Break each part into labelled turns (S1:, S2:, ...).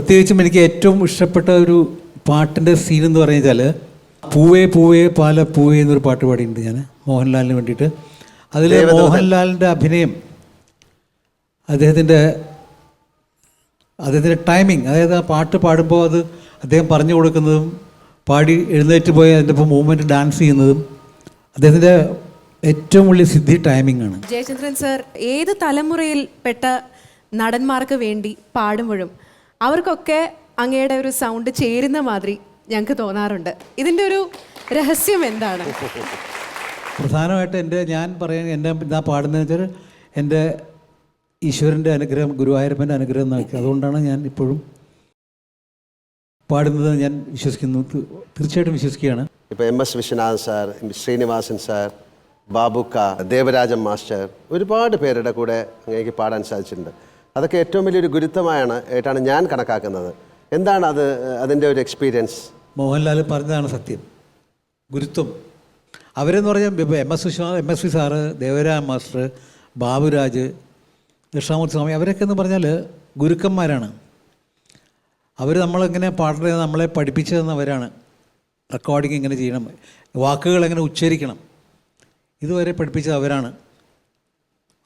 S1: പ്രത്യേകിച്ചും എനിക്ക് ഏറ്റവും ഇഷ്ടപ്പെട്ട ഒരു പാട്ടിന്റെ സീൻ എന്ന് പറഞ്ഞു കഴിഞ്ഞാൽ പൂവേ പൂവേ പാല പൂവേ എന്നൊരു പാട്ട് പാടിയിട്ടുണ്ട് ഞാൻ മോഹൻലാലിന് വേണ്ടിയിട്ട്. അതിൽ മോഹൻലാലിന്റെ അഭിനയം അദ്ദേഹത്തിന്റെ അദ്ദേഹത്തിന്റെ ടൈമിങ് അതായത് ആ പാട്ട് പാടുമ്പോൾ അത് അദ്ദേഹം പറഞ്ഞു കൊടുക്കുന്നതും പാടി എഴുന്നേറ്റ് പോയി അതിന്റെ ഇപ്പോൾ മൂവ്മെന്റ് ഡാൻസ് ചെയ്യുന്നതും അദ്ദേഹത്തിന്റെ ഏറ്റവും വലിയ സിദ്ധി ടൈമിംഗ് ആണ്.
S2: ജയചന്ദ്രൻ സർ ഏത് തലമുറയിൽ പെട്ട നടന്മാർക്ക് വേണ്ടി പാടുമ്പോഴും അവർക്കൊക്കെ അങ്ങയുടെ ഒരു സൗണ്ട് ചേരുന്ന മാതിരി ഞങ്ങൾക്ക് തോന്നാറുണ്ട്. ഇതിന്റെ ഒരു രഹസ്യം എന്താണ്?
S1: പ്രധാനമായിട്ട് എന്റെ ഞാൻ പറയാൻ എന്റെ ഞാൻ പാടുന്നതെന്ന് വെച്ചാൽ എന്റെ ഈശ്വരന്റെ അനുഗ്രഹം ഗുരുവായൂരപ്പന്റെ അനുഗ്രഹം എന്നാക്കി. അതുകൊണ്ടാണ് ഞാൻ ഇപ്പോഴും പാടുന്നത് ഞാൻ വിശ്വസിക്കുന്നു. തീർച്ചയായിട്ടും വിശ്വസിക്കുകയാണ്.
S3: ഇപ്പോൾ M S Viswanathan sir Srinivasan sir Babukka Devarajan master ഒരുപാട് പേരുടെ കൂടെ അങ്ങേക്ക് പാടാൻ സാധിച്ചിട്ടുണ്ട്. അതൊക്കെ ഏറ്റവും വലിയൊരു ഗുരുത്വമായാണ് ആയിട്ടാണ് ഞാൻ കണക്കാക്കുന്നത്. എന്താണ് അത് അതിന്റെ ഒരു എക്സ്പീരിയൻസ്
S1: മോഹൻലാൽ പറഞ്ഞതാണ് സത്യം. ഗുരുത്വം. അവരെന്ന് പറഞ്ഞാൽ ഇപ്പോൾ M S Viswanath M S V sir Devaraja master Baburaj Dakshinamoorthy Swami അവരൊക്കെ എന്ന് പറഞ്ഞാൽ ഗുരുക്കന്മാരാണ്. അവർ നമ്മളെങ്ങനെ പാടുന്നത് നമ്മളെ പഠിപ്പിച്ചു തന്നവരാണ് റെക്കോർഡിങ് എങ്ങനെ ചെയ്യണം. വാക്കുകൾ എങ്ങനെ ഉച്ചരിക്കണം. ഇതുവരെ പഠിപ്പിച്ചത് അവരാണ്.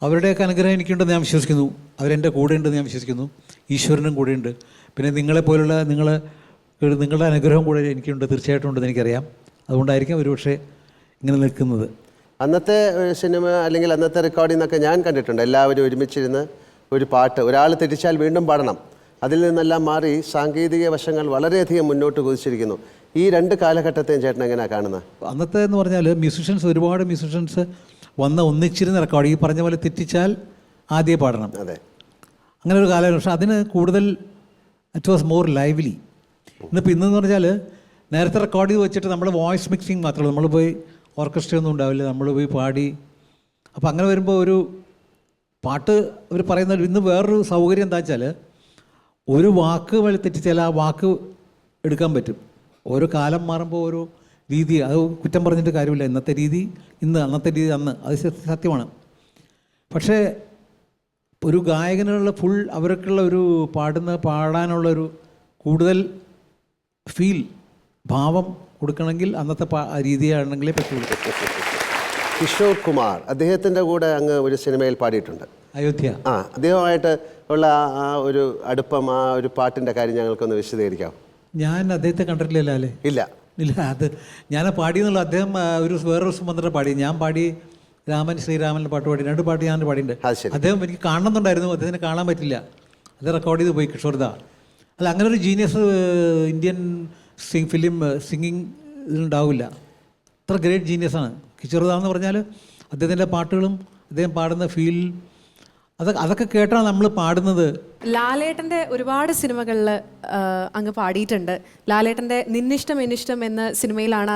S1: അവരുടെയൊക്കെ അനുഗ്രഹം എനിക്കുണ്ടെന്ന് ഞാൻ വിശ്വസിക്കുന്നു. അവരെന്റെ കൂടെ ഉണ്ടെന്ന് ഞാൻ വിശ്വസിക്കുന്നു. ഈശ്വരനും കൂടെ ഉണ്ട് പിന്നെ നിങ്ങളെപ്പോലുള്ള നിങ്ങൾ നിങ്ങളുടെ അനുഗ്രഹം കൂടെ എനിക്കുണ്ട് തീർച്ചയായിട്ടും ഉണ്ടെന്ന് എനിക്കറിയാം. അതുകൊണ്ടായിരിക്കും ഒരുപക്ഷെ ഇങ്ങനെ നിൽക്കുന്നത്.
S3: അന്നത്തെ സിനിമ അല്ലെങ്കിൽ അന്നത്തെ റെക്കോർഡിംഗ് എന്നൊക്കെ ഞാൻ കണ്ടിട്ടുണ്ട്. എല്ലാവരും ഒരുമിച്ചിരുന്ന് ഒരു പാട്ട് ഒരാൾ തെറ്റിച്ചാൽ വീണ്ടും പാടണം. അതിൽ നിന്നെല്ലാം മാറി സാങ്കേതിക വശങ്ങൾ വളരെയധികം മുന്നോട്ട് കുതിച്ചിരിക്കുന്നു. ഈ രണ്ട് കാലഘട്ടത്തെയും ചേട്ടൻ എങ്ങനെയാണ് കാണുന്നത്?
S1: അന്നത്തെ എന്ന് പറഞ്ഞാൽ മ്യൂസിഷ്യൻസ് ഒരുപാട് മ്യൂസിഷ്യൻസ് വന്ന് ഒന്നിച്ചിരുന്ന് റെക്കോർഡ് ഈ പറഞ്ഞ പോലെ തെറ്റിച്ചാൽ ആദ്യം പാടണം.
S3: അതെ.
S1: അങ്ങനെ ഒരു കാലമായിരുന്നു പക്ഷെ അതിന് കൂടുതൽ ഇറ്റ് വാസ് മോർ ലൈവ്ലി ഇന്നിപ്പോൾ ഇന്നെന്ന് പറഞ്ഞാൽ നേരത്തെ റെക്കോർഡ് ചെയ്ത് വെച്ചിട്ട് നമ്മൾ വോയിസ് മിക്സിങ് മാത്രമേ നമ്മൾ പോയി ഓർക്കസ്ട്ര ഒന്നും ഉണ്ടാവില്ല. നമ്മൾ പോയി പാടി. അപ്പോൾ അങ്ങനെ വരുമ്പോൾ ഒരു പാട്ട് അവർ പറയുന്ന ഇന്ന് വേറൊരു സൗകര്യം എന്താ വെച്ചാൽ ഒരു വാക്ക് വഴി തെറ്റിച്ചാൽ ആ വാക്ക് എടുക്കാൻ പറ്റും. ഓരോ കാലം മാറുമ്പോൾ ഓരോ രീതി അത് കുറ്റം പറഞ്ഞിട്ട് കാര്യമില്ല. ഇന്നത്തെ രീതി ഇന്ന് അന്നത്തെ രീതി അന്ന്. അത് സത്യമാണ്. പക്ഷേ ഒരു ഗായകനുള്ള ഫുൾ അവർക്കുള്ള ഒരു പാടുന്ന പാടാനുള്ളൊരു കൂടുതൽ ഫീൽ ഭാവം കൊടുക്കണമെങ്കിൽ അന്നത്തെ പാ രീതിയാണെങ്കിലേ പറ്റുള്ളൂ.
S3: കിഷോർ കുമാർ അദ്ദേഹത്തിന്റെ കൂടെ അങ്ങ് ഒരു സിനിമയിൽ പാടിയിട്ടുണ്ട്.
S1: അയോധ്യ.
S3: ആ അദ്ദേഹമായിട്ട് ഉള്ള ആ- ആ ഒരു അടുപ്പം ആ ഒരു പാട്ടിന്റെ കാര്യം ഞങ്ങൾക്കൊന്ന് വിശദീകരിക്കാം
S1: ഞാൻ അദ്ദേഹത്തെ കണ്ടിട്ടില്ലല്ലോ അല്ലേ?
S3: ഇല്ല.
S1: ഇല്ല അത് ഞാൻ പാടിയെന്നുള്ള. അദ്ദേഹം ഒരു വേറൊരു ദിവസം വന്നിട്ട് പാടി. ഞാൻ പാടി രാമൻ ശ്രീരാമന്റെ പാട്ട് പാടി. രണ്ട് പാട്ട് ഞാൻ പാടിയിട്ടുണ്ട് അദ്ദേഹം എനിക്ക് കാണണമെന്നുണ്ടായിരുന്നു. അദ്ദേഹത്തിന് കാണാൻ പറ്റില്ല. അത് റെക്കോർഡ് ചെയ്ത് പോയി കിഷോർദ അല്ല അങ്ങനെ ഒരു genius Indian sing film singing ഇതിലുണ്ടാവില്ല അത്ര ഗ്രേറ്റ് ജീനിയസാണ് കിഷോർദ എന്ന് പറഞ്ഞാൽ അദ്ദേഹത്തിന്റെ പാട്ടുകളും അദ്ദേഹം പാടുന്ന ഫീൽ അതൊക്കെ അതൊക്കെ കേട്ടാണ് നമ്മൾ പാടുന്നത്.
S2: ലാലേട്ടന്റെ ഒരുപാട് സിനിമകളിൽ അങ്ങ് പാടിയിട്ടുണ്ട്. ലാലേട്ടന്റെ നിന്നിഷ്ടം എന്നിഷ്ടം എന്ന സിനിമയിലാണ്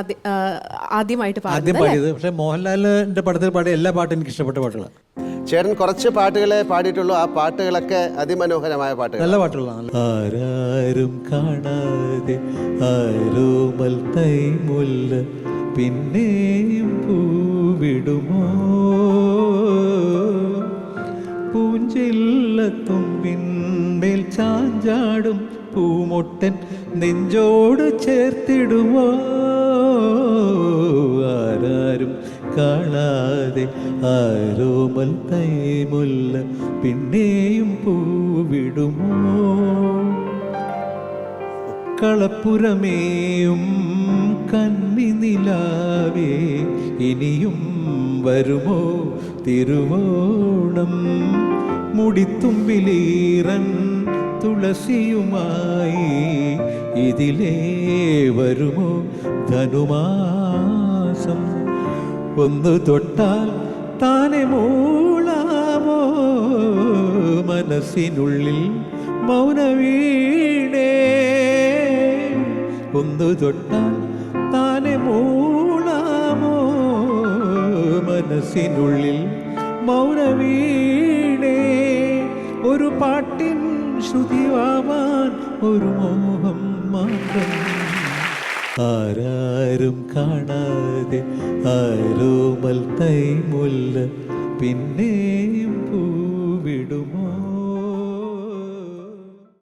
S2: ആദ്യമായിട്ട്
S1: ആദ്യം പാടിയത്. പക്ഷേ മോഹൻലാലിന്റെ പടത്തിൽ പാടിയ എല്ലാ പാട്ടും എനിക്ക് ഇഷ്ടപ്പെട്ട പാട്ടുകളാണ്.
S3: ചേരൻ കുറച്ച് പാട്ടുകളെ പാടിയിട്ടുള്ളൂ. ആ പാട്ടുകളൊക്കെ അതിമനോഹരമായ പാട്ടുകൾ
S1: നല്ല പാട്ടുകളാണ്. ആരാരും കാണാതെ ആരോമൽ തൈമുല്ല പിന്നെയും പൂവിടുമോ? പൂഞ്ചില്ലത്തുമ്പിന്മേൽ ചാഞ്ചാടും പൂമൊട്ടൻ നെഞ്ചോട് ചേർത്തിടുമോ? ആരാരും കാണാതെ ആരോമൽ തൈമുല്ല പിന്നെയും പൂവിടുമോ? കളപ്പുറമേയും കന്നി നിലാവേ ഇനിയും വരുമോ? തിരുവോണം മുടിത്തുമ്പിലീറൻ തുളസിയുമായി ഇതിലേ വരുമോ ധനുമാസം? ഒന്നു തൊട്ടാൽ താനെ മൂളാമോ? മനസ്സിനുള്ളിൽ മൗനവീണേ. ഒന്നു തൊട്ടാൽ താനെ മൂളാമോ? മനസ്സിനുള്ളിൽ മൗനവീണേ. ഒരു പാട്ടിൻ ശ്രുതിവാവാൻ ഒരു മോഹം മാത്രം. ആരാരും കാണാതെ ആരോമൽ തൈമുല്ല. പിന്നെ